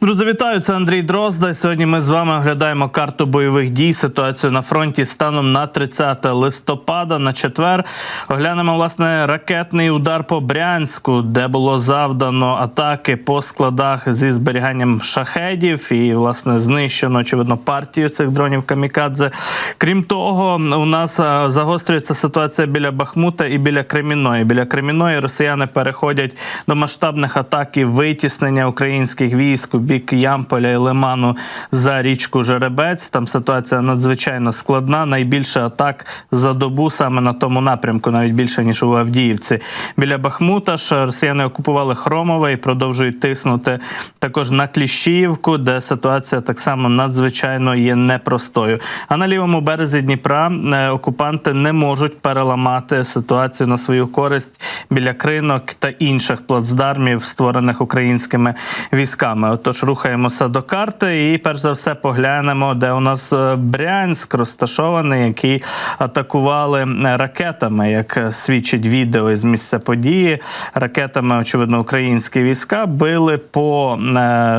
Друзі, вітаю, це Андрій Дрозда. Сьогодні ми з вами оглядаємо карту бойових дій, ситуацію на фронті станом на 30 листопада на четвер. Оглянемо власне ракетний удар по Брянську, де було завдано атаки по складах зі зберіганням шахедів і власне знищено очевидно партію цих дронів Камікадзе. Крім того, у нас загострюється ситуація біля Бахмута і біля Креміної. Біля Креміної росіяни переходять до масштабних атак і витіснення українських військ бік Ямполя і Лиману за річку Жеребець. Там ситуація надзвичайно складна. Найбільше атак за добу саме на тому напрямку, навіть більше ніж у Авдіївці. Біля Бахмута ж росіяни окупували Хромове і продовжують тиснути також на Кліщіївку, де ситуація так само надзвичайно є непростою. А на лівому березі Дніпра е, окупанти не можуть переламати ситуацію на свою користь біля кринок та інших плацдармів, створених українськими військами. Отож, рухаємося до карти, і перш за все поглянемо, де у нас е, Брянськ розташований, який атакували е, ракетами, як е, свідчить відео із місця події. Ракетами, очевидно, українські війська били по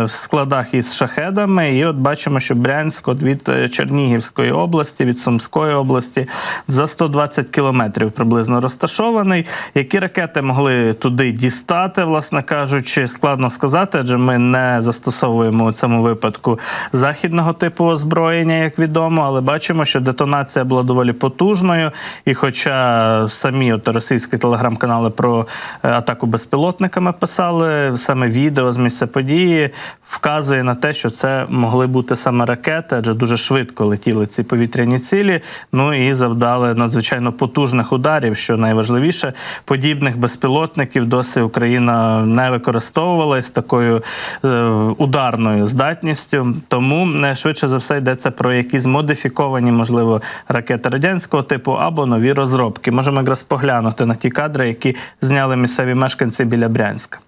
складах із шахедами. І от бачимо, що Брянськ от від Чернігівської області, від Сумської області за 120 кілометрів приблизно розташований. Які ракети могли туди дістати, власне кажучи, складно сказати, адже ми не застосовуємо у цьому випадку західного типу озброєння, як відомо, але бачимо, що детонація була доволі потужною. І хоча самі от російські телеграм-канали про е, атаку безпілотниками писали, саме відео з місця події вказує на те, що це могли бути саме ракети, адже дуже швидко летіли ці повітряні цілі. Ну і завдали надзвичайно потужних ударів. Що найважливіше, подібних безпілотників досі Україна не використовувала з такою е, ударною здатністю. Тому е, швидше за все йдеться про якісь модифіковані, можливо, ракети радянського типу або нові розробки. Можемо якраз поглянути на ті кадри, які зняли місцеві мешканці біля Брянська.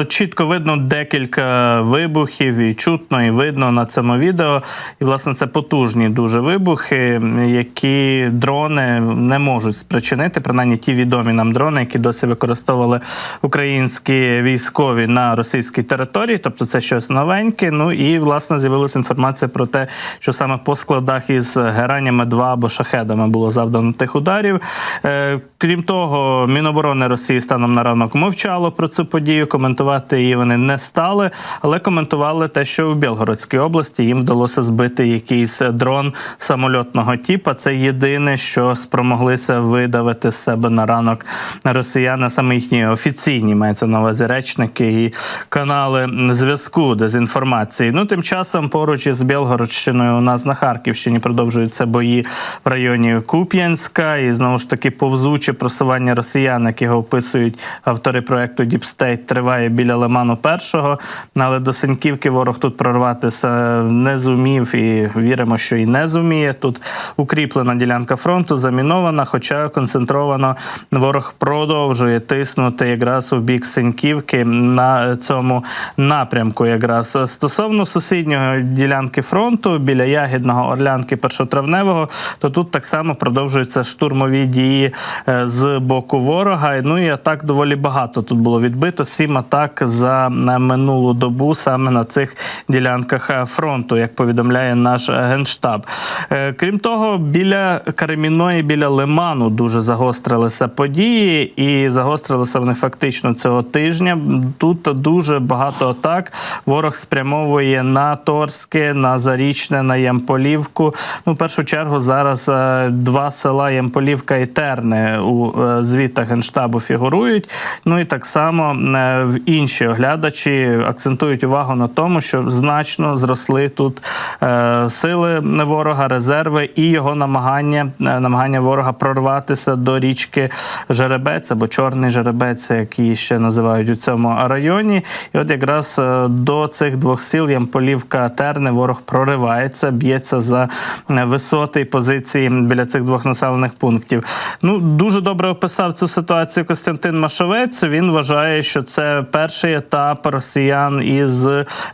Ну, чітко видно декілька вибухів, і чутно, і видно на цьому відео. І, власне, це потужні дуже вибухи, які дрони не можуть спричинити, принаймні ті відомі нам дрони, які досі використовували українські військові на російській території, тобто це щось новеньке. Ну і власне з'явилася інформація про те, що саме по складах із геранями 2 або шахедами було завдано тих ударів. Е, крім того, Міноборони Росії станом на ранок мовчало про цю подію. Коментувати її вони не стали, але коментували те, що у Білгородській області їм вдалося збити якийсь дрон самольотного типу. Це єдине, що спромоглися видавити з себе на ранок росіяни, саме їхні офіційні мається на увазі речники і канали зв'язку дезінформації. Ну тим часом поруч із Білгородщиною у нас на Харківщині продовжуються бої в районі Куп'янська, і знову ж таки повзуче просування росіян, як його описують автори проекту State, триває біля Лиману першого. Але до Синьківки ворог тут прорватися не зумів і віримо, що і не зуміє. Тут укріплена ділянка фронту, замінована, хоча концентровано ворог продовжує тиснути якраз у бік Синьківки на цьому напрямку. Якраз стосовно сусіднього ділянки фронту біля Ягідного, Орлянки, Першотравневого, то тут так само продовжуються штурмові дії е, з боку ворога. Ну і атак доволі багато тут було відбито. Сім атак за е, минулу добу саме на цих ділянках е, фронту, як повідомляє наш генштаб. Е, Крім того, біля Кареміної, біля Лиману дуже загострилися події, і загострилися вони фактично цього тижня. Тут дуже багато атак. Ворог спрямовує на Торське, на Зарічне, на Ямполівку. Ну, в першу чергу, зараз е, два села Ямполівка і Терне у е, звітах генштабу фігурують. Ну і так само е, в інші оглядачі акцентують увагу на тому, що значно зросли тут е, сили ворога, резерви і його намагання, е, намагання ворога прорватися до річки Жеребець або Чорний Жеребець, як її ще називають у цьому районі. І от якраз е, до цих двох сіл Ямполівка Терни ворог проривається, б'ється за висоти і позиції біля цих двох населених пунктів. Ну дуже добре описав цю ситуацію Костянтин Машовець. Він вважає, що це перший етап росіян із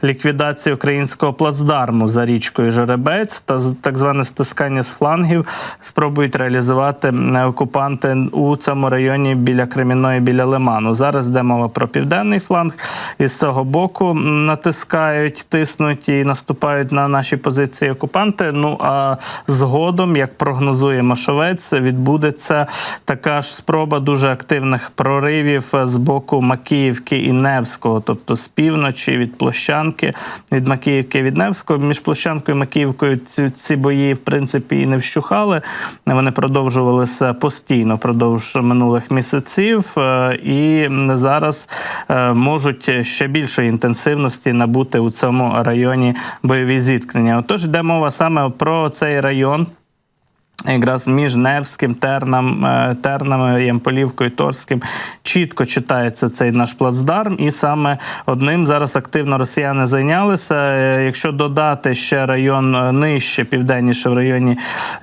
ліквідації українського плацдарму за річкою Жеребець та так зване стискання з флангів спробують реалізувати е, окупанти у цьому районі біля Кремінної, біля Лиману. Зараз йде мова про південний фланг. І з цього боку натискають, тиснуть і наступають на наші позиції окупанти. Ну а згодом, як прогнозує Машовець, відбудеться така ж спроба дуже активних проривів з боку Макіївки і Невського, тобто з півночі від площанки, від Макіївки від Невського. Між площанкою і Макіївкою ці, ці бої, в принципі, і не вщухали. Вони продовжувалися постійно впродовж минулих місяців, е, і зараз е, можуть ще більшої інтенсивності набути у цьому районі бойові зіткнення. Отож, йде мова саме про цей район. Якраз між Невським, Терном, е, Тернами, Ямполівкою, Торським чітко читається цей наш плацдарм, і саме одним зараз активно росіяни зайнялися. Е, Якщо додати ще район е, нижче, південніше в районі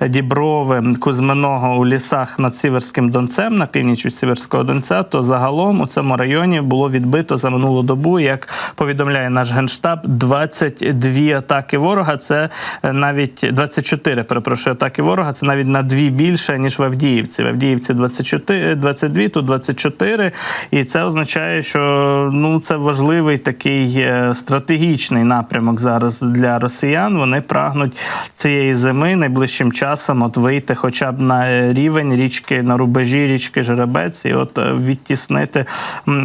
Діброви, Кузьминого у лісах над Сіверським Донцем, на північ від Сіверського Донця, то загалом у цьому районі було відбито за минулу добу, як повідомляє наш генштаб, 22 атаки ворога. Це навіть 24, перепрошую, атаки ворога. Це навіть на дві більше ніж в Авдіївці. В Авдіївці 24, 22, тут 24. І це означає, що ну це важливий такий е, стратегічний напрямок зараз для росіян. Вони прагнуть цієї зими найближчим часом от вийти хоча б на е, рівень річки на рубежі річки Жеребець, і от е, відтіснити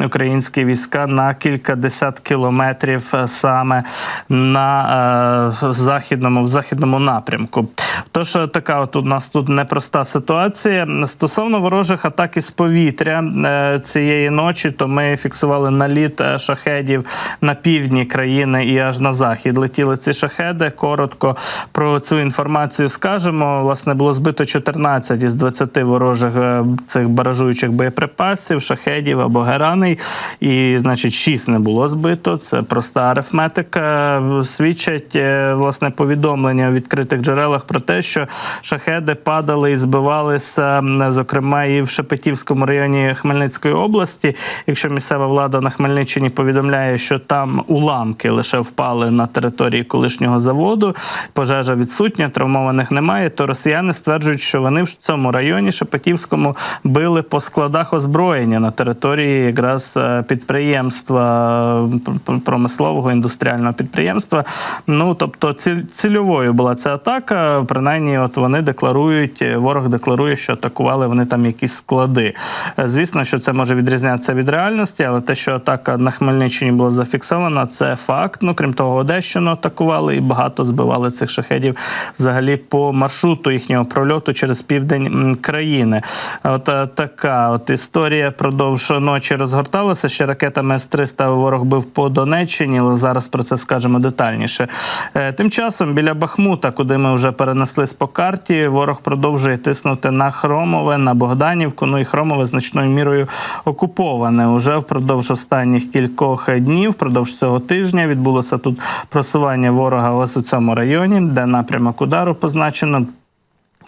українські війська на кількадесят кілометрів саме на західному в західному напрямку. Тож така от нас тут непроста ситуація. Стосовно ворожих атак із повітря е, цієї ночі, то ми фіксували наліт е, шахедів на півдні країни і аж на захід. Летіли ці шахеди. Коротко про цю інформацію скажемо. Власне, було збито 14 із 20 ворожих е, цих баражуючих боєприпасів, шахедів або гераней. І, значить, 6 не було збито. Це проста арифметика. Свідчать власне повідомлення у відкритих джерелах про те, що шахеди падали і збивалися, зокрема, і в Шепетівському районі Хмельницької області. Якщо місцева влада на Хмельниччині повідомляє, що там уламки лише впали на території колишнього заводу, пожежа відсутня, травмованих немає, то росіяни стверджують, що вони в цьому районі Шепетівському били по складах озброєння на території якраз е, підприємства промислового індустріального підприємства. Ну тобто цільовою була ця атака. Принаймні, от вони декларують, е, ворог декларує, що атакували вони там якісь склади. Е, Звісно, що це може відрізнятися від реальності, але те, що атака на Хмельниччині була зафіксована, це факт. Ну крім того, Одещину атакували і багато збивали цих шахедів взагалі по маршруту їхнього прольоту через південь країни. От е, така от історія продовж ночі розгорталася. Ще ракетами С-300 ворог бив по Донеччині, але зараз про це скажемо детальніше. Тим часом біля Бахмута, куди ми вже перенеслись по карті, ворог продовжує тиснути на Хромове, на Богданівку. Ну і Хромове значною мірою окуповане. Уже впродовж останніх кількох днів, впродовж цього тижня, відбулося тут просування ворога ось у цьому районі, де напрямок удару позначено.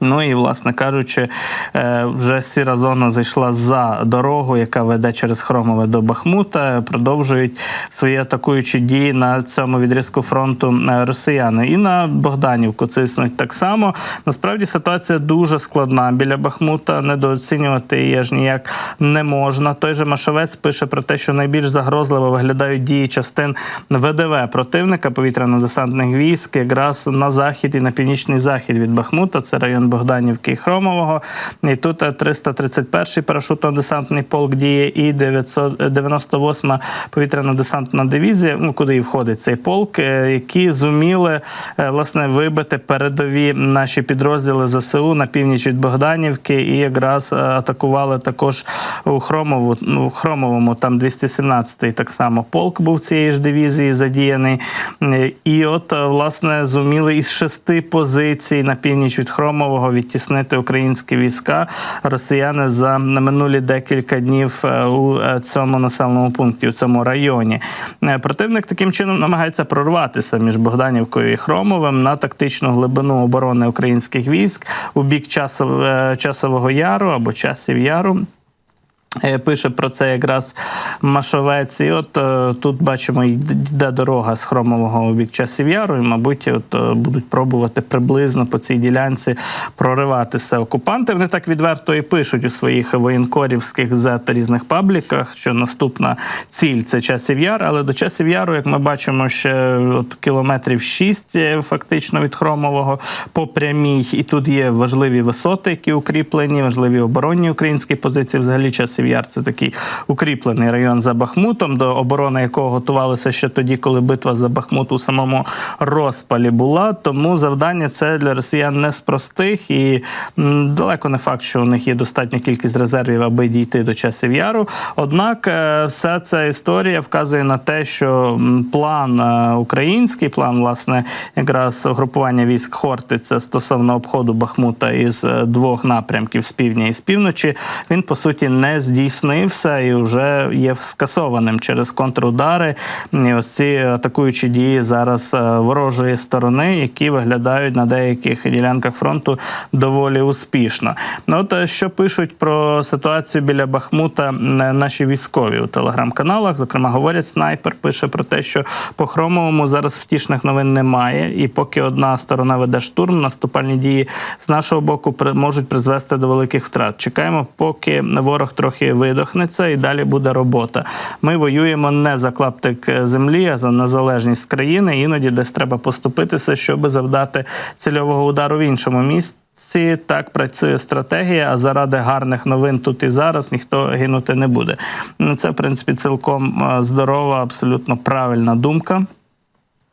Ну і, власне кажучи, е, вже сіра зона зайшла за дорогу, яка веде через Хромове до Бахмута. Продовжують свої атакуючі дії на цьому відрізку фронту е, росіяни. І на Богданівку циснуть так само. Насправді ситуація дуже складна. Біля Бахмута недооцінювати її аж ніяк не можна. Той же Машовець пише про те, що найбільш загрозливо виглядають дії частин ВДВ противника повітряно-десантних військ, якраз на захід і на північний захід від Бахмута. Це район Богданівки і Хромового. І тут е, 331-й парашутно-десантний полк діє і 998-ма повітряно-десантна дивізія, ну куди і входить цей полк, е, які зуміли е, власне вибити передові наші підрозділи ЗСУ на північ від Богданівки і якраз е, атакували також у Хромову, ну, у Хромовому, там 217-й так само полк був цієї ж дивізії задіяний. Е, І от е, власне зуміли із шести позицій на північ від Хромового відтіснити українські війська. Росіяни за минулі декілька днів е, у е, цьому населеному пункті, у цьому районі. Е, Противник таким чином намагається прорватися між Богданівкою і Хромовим на тактичну глибину оборони українських військ у бік часов, часового яру або часів яру. Е, Пише про це якраз Машовець. І от е, тут бачимо, йде дорога з Хромового у бік часів яру, і, мабуть, от е, будуть пробувати приблизно по цій ділянці прориватися окупанти. Вони так відверто і пишуть у своїх воєнкорівських та різних пабліках, що наступна ціль це часів яр, але до часів яру, як ми бачимо, ще от кілометрів 6 фактично від Хромового по прямій. І тут є важливі висоти, які укріплені, важливі оборонні українські позиції. Взагалі часів яр це такий укріплений район за Бахмутом, до оборони якого готувалися ще тоді, коли битва за Бахмут у самому розпалі була. Тому завдання це для росіян не з простих, і далеко не факт, що у них є достатня кількість резервів, аби дійти до часів яру. Однак, е, вся ця історія вказує на те, що план е, український, план, власне, якраз угрупування військ Хортиця стосовно обходу Бахмута із е, двох напрямків з півдня і з півночі, він по суті не здійснився і вже є скасованим через контрудари. І ось ці атакуючі дії зараз е, ворожої сторони, які виглядають на деяких ділянках фронту доволі успішно. Ну от е, що пишуть про ситуацію біля Бахмута е, наші військові у телеграм-каналах. Зокрема, говорять, снайпер пише про те, що по хромовому зараз втішних новин немає, і поки одна сторона веде штурм, наступальні дії з нашого боку можуть призвести до великих втрат. Чекаємо, поки ворог трохи видохнеться, і далі буде робота. Ми воюємо не за клаптик е, землі, а за незалежність країни. Іноді десь треба поступитися, щоб завдати цільового удару в іншому місці. Ці так працює стратегія, а заради гарних новин тут і зараз ніхто гинути не буде. Це, в принципі, цілком е, здорова, абсолютно правильна думка.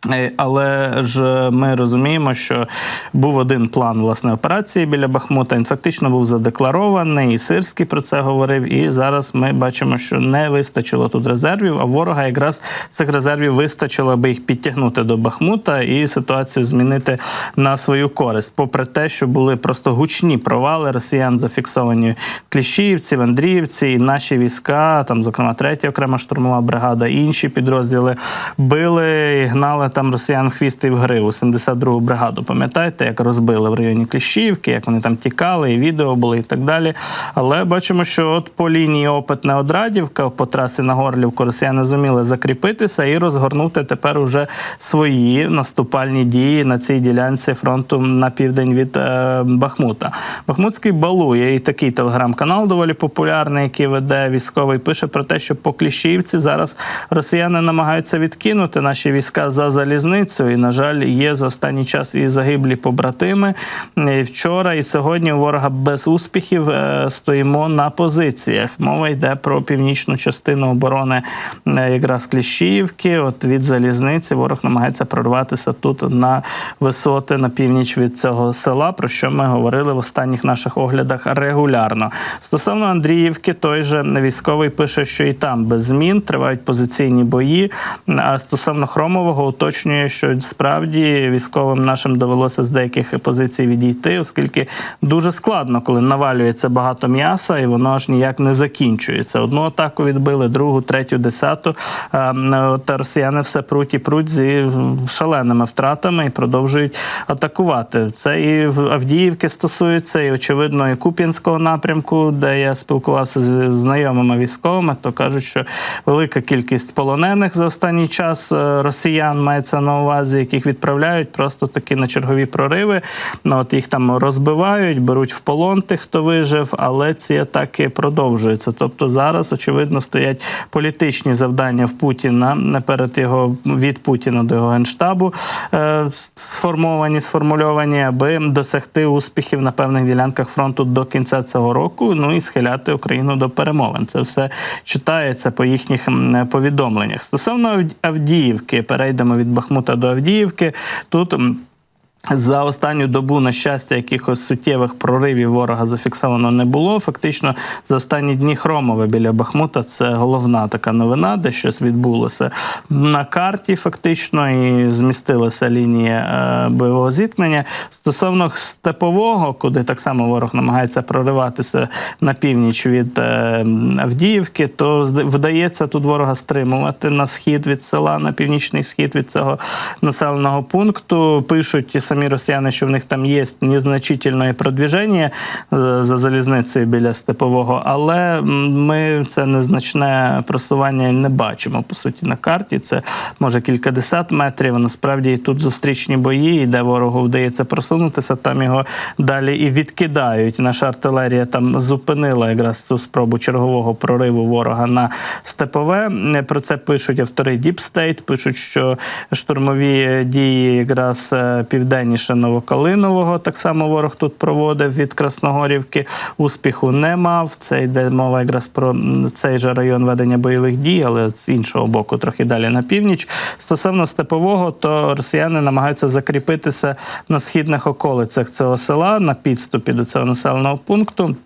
Е, Але ж ми розуміємо, що був один план власне операції біля Бахмута. Він фактично був задекларований, і Сирський про це говорив. І зараз ми бачимо, що не вистачило тут резервів. А ворога якраз цих резервів вистачило, аби їх підтягнути до Бахмута і ситуацію змінити на свою користь. Попри те, що були просто гучні провали росіян, зафіксовані в Кліщіївці, в Андріївці, і наші війська, там, зокрема, третя окрема штурмова бригада, інші підрозділи били і гнали там росіян в хвіст і в гриву. 72-гу бригаду. Пам'ятаєте, як розбили в районі Кліщіївки, як вони там тікали, і відео були і так далі. Але бачимо, що от по лінії опитне Одрадівка по трасі на Горлівку росіяни зуміли закріпитися і розгорнути тепер уже свої наступальні дії на цій ділянці фронту на південь від е, Бахмута. Бахмутський балує і такий телеграм-канал доволі популярний, який веде військовий. Пише про те, що по Кліщіївці зараз росіяни намагаються відкинути наші війська за залізницю. І, на жаль, є за останній час і загиблі побратими. І вчора і сьогодні у ворога без успіхів е, стоїмо на позиціях. Мова йде про північну частину оборони е, якраз Кліщіївки. От від залізниці ворог намагається прорватися тут на висоти на північ від цього села, про що ми говорили в останніх наших оглядах регулярно. Стосовно Андріївки, той же військовий пише, що і там без змін тривають позиційні бої. А стосовно Хромового уточнює, що справді військовим нашим довелося з деяких позицій відійти, оскільки дуже складно, коли навалюється багато м'яса, і воно аж ніяк не закінчується. Одну атаку відбили, другу, третю, десяту. А, Та росіяни все пруть і пруть зі шаленими втратами і продовжують атакувати. Це і Авдіївки стосується, і очевидно, і Куп'янського напрямку, де я спілкувався з знайомими військовими, то кажуть, що велика кількість полонених за останній час е, росіян має мається на увазі, яких відправляють просто таки на чергові прориви. Ну, от їх там розбивають, беруть в полон тих, хто вижив, але ці атаки продовжуються. Тобто зараз, очевидно, стоять політичні завдання в Путіна перед його від Путіна до його генштабу е, сформовані, сформульовані, аби досягти успіхів на певних ділянках фронту до кінця цього року. Ну і схиляти Україну до перемовин. Це все читається по їхніх повідомленнях. Стосовно Авдіївки, перейдемо від Бахмута до Авдіївки. Тут. За останню добу, на щастя, якихось суттєвих проривів ворога зафіксовано не було. Фактично, за останні дні Хромове біля Бахмута це головна така новина, де щось відбулося на карті, фактично, і змістилася лінія е, бойового зіткнення. Стосовно степового, куди так само ворог намагається прориватися на північ від е, Авдіївки, то вдається тут ворога стримувати на схід від села, на північний схід від цього населеного пункту. Пишуть самі росіяни, що в них там є незначительне продвіження е, за залізницею біля степового, але ми це незначне просування не бачимо по суті на карті. Це може кількадесят метрів. Насправді тут зустрічні бої, і де ворогу вдається просунутися, там його далі і відкидають. Наша артилерія там зупинила якраз цю спробу чергового прориву ворога на степове. Про це пишуть автори Deep State, пишуть, що штурмові дії якраз е, південніше Новокалинового. Так само ворог тут проводив від Красногорівки. Успіху не мав. Це йде мова якраз про цей же район ведення бойових дій, але з іншого боку, трохи далі на північ. Стосовно степового, то росіяни намагаються закріпитися на східних околицях цього села на підступі до цього населеного пункту.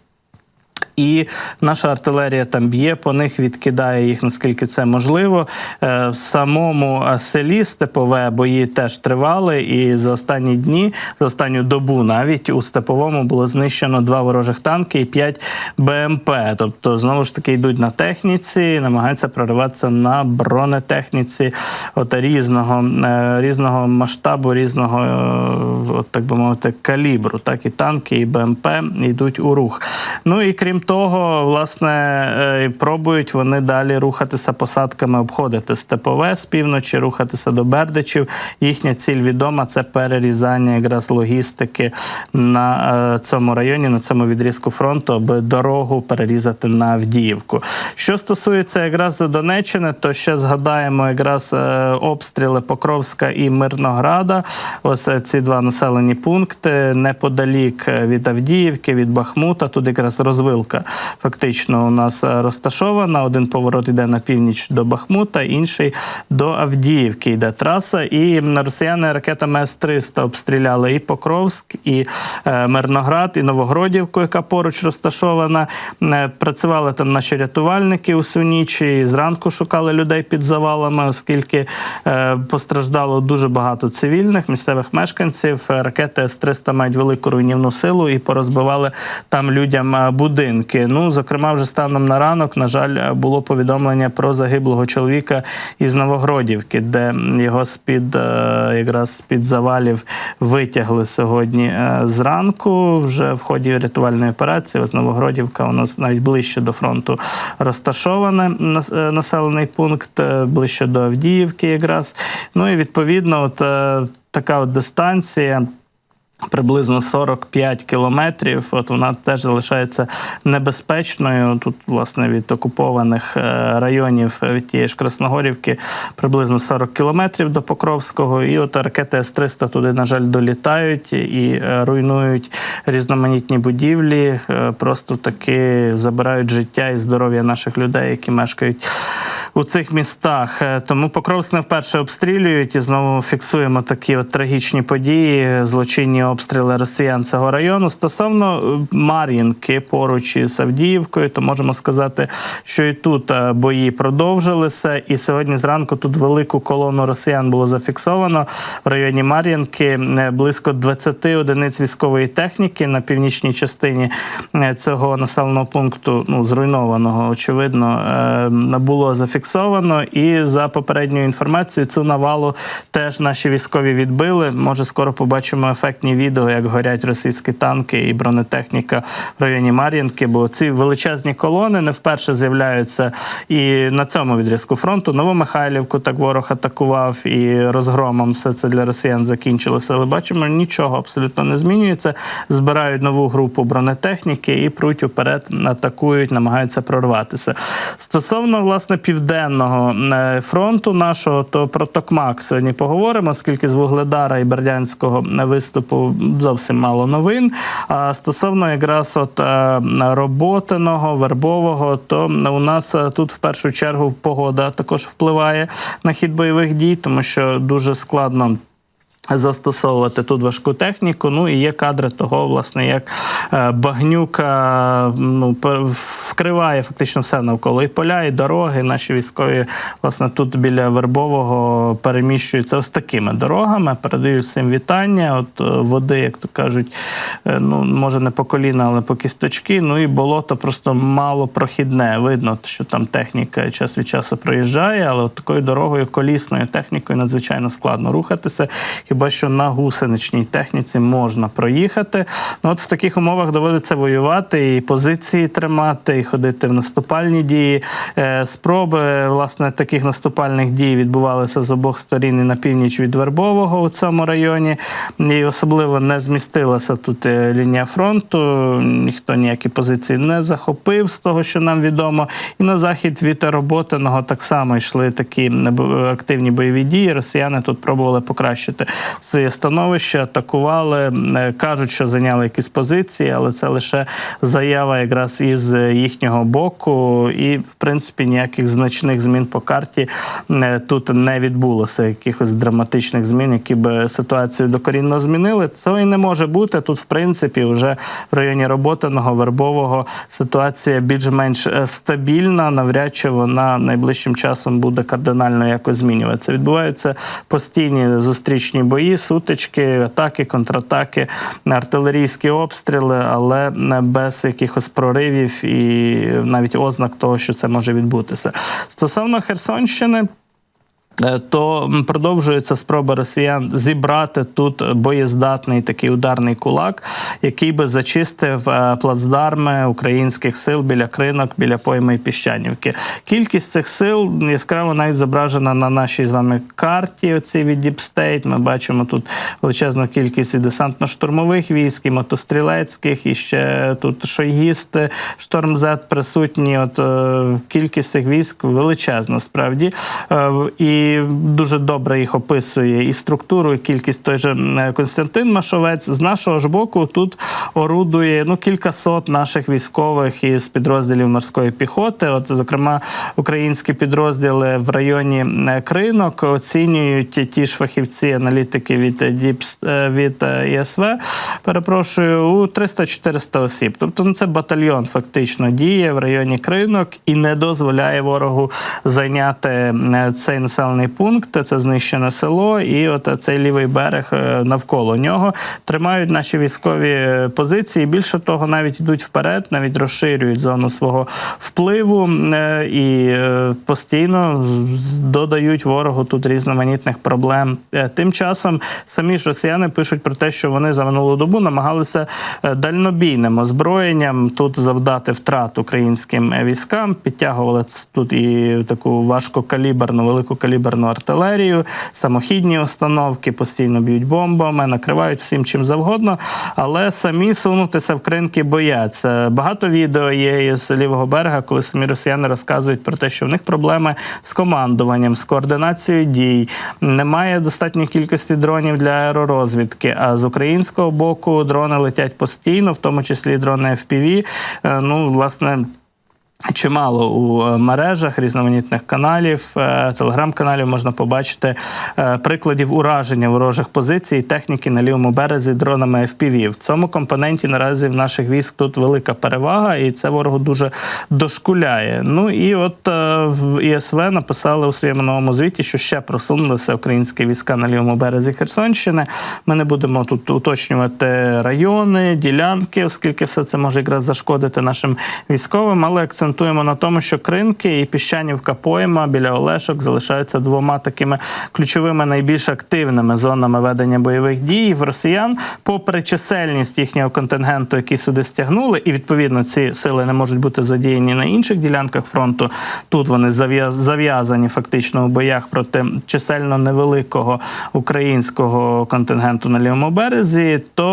І наша артилерія там б'є по них, відкидає їх наскільки це можливо. Е, В самому е, селі Степове бої теж тривали, і за останні дні, за останню добу навіть у Степовому було знищено два ворожих танки і п'ять БМП. Тобто, знову ж таки, йдуть на техніці, намагаються прориватися на бронетехніці от різного, е, різного масштабу, різного, от, так би мовити, калібру. Так, і танки, і БМП йдуть у рух. Ну і крім того, власне, е, пробують вони далі рухатися посадками, обходити степове з півночі, рухатися до Бердичів. Їхня ціль відома це перерізання якраз логістики на е, цьому районі, на цьому відрізку фронту, аби дорогу перерізати на Авдіївку. Що стосується якраз Донеччини, то ще згадаємо якраз е, обстріли Покровська і Мирнограда. Ось ці два населені пункти неподалік від Авдіївки, від Бахмута. Тут якраз розвилка фактично у нас е, розташована. Один поворот йде на північ до Бахмута, інший до Авдіївки йде траса. І росіяни ракетами С-300 обстріляли і Покровськ, і е, Мирноград, і Новогродівку, яка поруч розташована. Е, Працювали там наші рятувальники усю ніч і зранку шукали людей під завалами, оскільки постраждало дуже багато цивільних місцевих мешканців. Ракети С-300 мають велику руйнівну силу і порозбивали там людям е, будинки. Ну, зокрема, вже станом на ранок, на жаль, було повідомлення про загиблого чоловіка із Новогродівки, де його з-під е, якраз з-під завалів витягли сьогодні е, зранку. Вже в ході рятувальної операції. Ось Новогродівка у нас навіть ближче до фронту розташоване е, населений пункт, ближче до Авдіївки, якраз. Ну і відповідно, от така от дистанція. Приблизно 45 кілометрів. От вона теж залишається небезпечною. Тут, власне, від окупованих е, районів е, від тієї ж Красногорівки приблизно 40 кілометрів до Покровського. І от ракети С-300 туди, на жаль, долітають і е, руйнують різноманітні будівлі, просто таки забирають життя і здоров'я наших людей, які мешкають у цих містах. Тому Покровськ не вперше обстрілюють і знову фіксуємо такі от трагічні події, злочинні обстріли росіян цього району. Стосовно е, Мар'їнки поруч із Авдіївкою, то можемо сказати, що і тут е, бої продовжилися. І сьогодні зранку тут велику колону росіян було зафіксовано в районі Мар'їнки. Е, Близько 20 одиниць військової техніки на північній частині цього населеного пункту, ну зруйнованого, очевидно, було зафіксовано. І за попередньою інформацією, цю навалу теж наші військові відбили. Може, скоро побачимо ефектні різні відео, як горять російські танки і бронетехніка в районі Мар'їнки, бо ці величезні колони не вперше з'являються і на цьому відрізку фронту. Новомихайлівку так ворог атакував і розгромом все це для росіян закінчилося. Але бачимо, нічого абсолютно не змінюється. Збирають нову групу бронетехніки і пруть уперед, атакують, намагаються прорватися. Стосовно власне південного е, фронту нашого, то про Токмак сьогодні поговоримо, оскільки з Вугледара і Бердянського виступу зовсім мало новин. А стосовно якраз от роботаного, вербового, то у нас е, тут в першу чергу погода також впливає на хід бойових дій, тому що дуже складно. Застосовувати тут важку техніку. Ну і є кадри того, власне, як е, багнюка ну, вкриває фактично все навколо і поля, і дороги. Наші військові, власне, тут біля Вербового переміщуються ось такими дорогами. Передають всім вітання. От е, води, як то кажуть, е, ну може не по коліна, але по кісточки. Ну і болото просто мало прохідне. Видно, що там техніка час від часу проїжджає, але от такою дорогою колісною технікою надзвичайно складно рухатися. Хіба що на гусеничній техніці можна проїхати. Ну от в таких умовах доводиться воювати і позиції тримати, і ходити в наступальні дії. Е, Спроби власне таких наступальних дій відбувалися з обох сторін і на північ від Вербового у цьому районі. І особливо не змістилася тут е, лінія фронту. Ніхто ніякі позиції не захопив з того, що нам відомо. І на захід від Роботиного так само йшли такі активні бойові дії. Росіяни тут пробували покращити своє становище, атакували, е, кажуть, що зайняли якісь позиції, але це лише заява якраз із їхнього боку. І, в принципі, ніяких значних змін по карті е, тут не відбулося. Якихось драматичних змін, які би ситуацію докорінно змінили. Цього і не може бути. Тут, в принципі, вже в районі роботаного вербового ситуація більш-менш е, стабільна. Навряд чи вона найближчим часом буде кардинально якось змінюватися. Відбуваються постійні зустрічні бої, сутички, атаки, контратаки, артилерійські обстріли, але без якихось проривів і навіть ознак того, що це може відбутися. Стосовно Херсонщини. Е, То продовжується спроба росіян зібрати тут боєздатний такий ударний кулак, який би зачистив е, плацдарми українських сил біля кринок, біля пойми і піщанівки. Кількість цих сил яскраво навіть зображена на нашій з вами карті. Оцій від State. Ми бачимо тут величезну кількість і десантно-штурмових військ, і мотострілецьких, і ще тут шойгісти, шторм Z присутні. От е, кількість цих військ величезна справді. Е, і дуже добре їх описує і структуру, і кількість той же Константин Машовець. З нашого ж боку тут орудує ну кілька сот наших військових із підрозділів морської піхоти. От, зокрема, українські підрозділи в районі е, кринок оцінюють ті ж фахівці, аналітики від Діпс від е, ЄСВ. Перепрошую, у 300-400 осіб. Тобто, ну це батальйон фактично діє в районі кринок і не дозволяє ворогу зайняти е, цей населений пункт. Це знищене село, і от цей лівий берег е, навколо нього тримають наші військові е, позиції. Більше того, навіть йдуть вперед, навіть розширюють зону свого впливу е, і постійно додають ворогу тут різноманітних проблем. Тим часом самі ж росіяни пишуть про те, що вони за минулу добу намагалися дальнобійним озброєнням тут завдати втрат українським військам, підтягували тут і таку важкокаліберну, великокаліберну артилерію, самохідні установки, постійно б'ють бомбами, накривають всім чим завгодно, але самі сунутися в кринки бояться. Багато відео є із лівого берега, коли самі росіяни розказують про те, що в них проблеми з командуванням, з координацією дій. Немає достатньої кількості дронів для аеророзвідки. А з українського боку дрони летять постійно, в тому числі дрони FPV. Е, Ну, власне. Чимало у е, мережах різноманітних каналів, е, телеграм-каналів можна побачити е, прикладів ураження ворожих позицій і техніки на лівому березі дронами FPV. В цьому компоненті наразі в наших військ тут велика перевага, і це ворогу дуже дошкуляє. Ну і от в ІСВ написали у своєму новому звіті, що ще просунулися українські війська на лівому березі Херсонщини. Ми не будемо тут уточнювати райони, ділянки, оскільки все це може якраз зашкодити нашим військовим, але акцентуємо акцентуємо на тому, що Кринки і Піщанівка Пойма біля Олешок залишаються двома такими ключовими найбільш активними зонами ведення бойових дій в росіян, попри чисельність їхнього контингенту, який сюди стягнули, і відповідно ці сили не можуть бути задіяні на інших ділянках фронту. Тут вони зав'яз- зав'язані фактично у боях проти чисельно невеликого українського контингенту на лівому березі. То,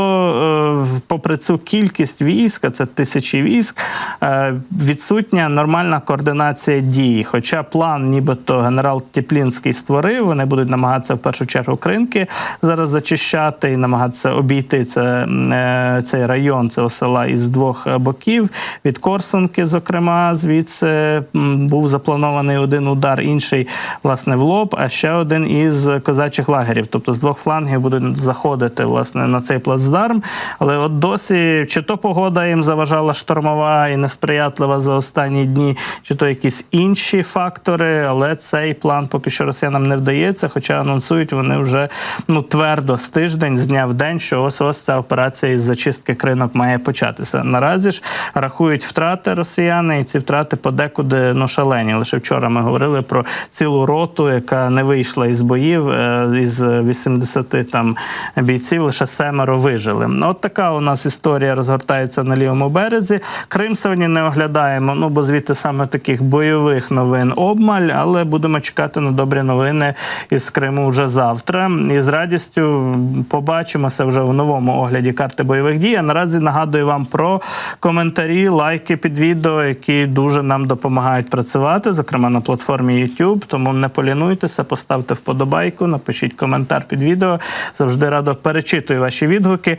е, попри цю кількість військ, це тисячі військ, е, відсутня нормальна координація дій. Хоча план, нібито генерал Тіплінський створив, вони будуть намагатися в першу чергу кринки зараз зачищати і намагатися обійти це, е, цей район цього села із двох боків. Від Корсунки, зокрема, звідси був запланований один удар, інший власне в лоб, а ще один із козачих лагерів. Тобто з двох флангів будуть заходити власне на цей плацдарм. Але от досі чи то погода їм заважала штормова і несприятлива за останні дні, чи то якісь інші фактори. Але цей план поки що росіянам не вдається. Хоча анонсують вони вже ну твердо з тиждень, з дня в день, що ось ось ця операція із зачистки кринок має початися. Наразі ж рахують втрати росіяни, і ці втрати подекуди ну шалені. Лише вчора ми говорили про цілу роту, яка не вийшла із боїв. Е, Із 80 там бійців лише семеро вижили. Ну, От така у нас історія розгортається на лівому березі. Крим сьогодні не оглядаємо. Ну бо звідти саме таких бойових новин обмаль, але будемо чекати на добрі новини із Криму вже завтра. І з радістю побачимося вже в новому огляді карти бойових дій. А наразі нагадую вам про коментарі, лайки під відео, які дуже нам допомагають працювати, зокрема на платформі YouTube. Тому не полінуйтеся, поставте вподобайку, напишіть коментар під відео. Завжди радо перечитую ваші відгуки.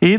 І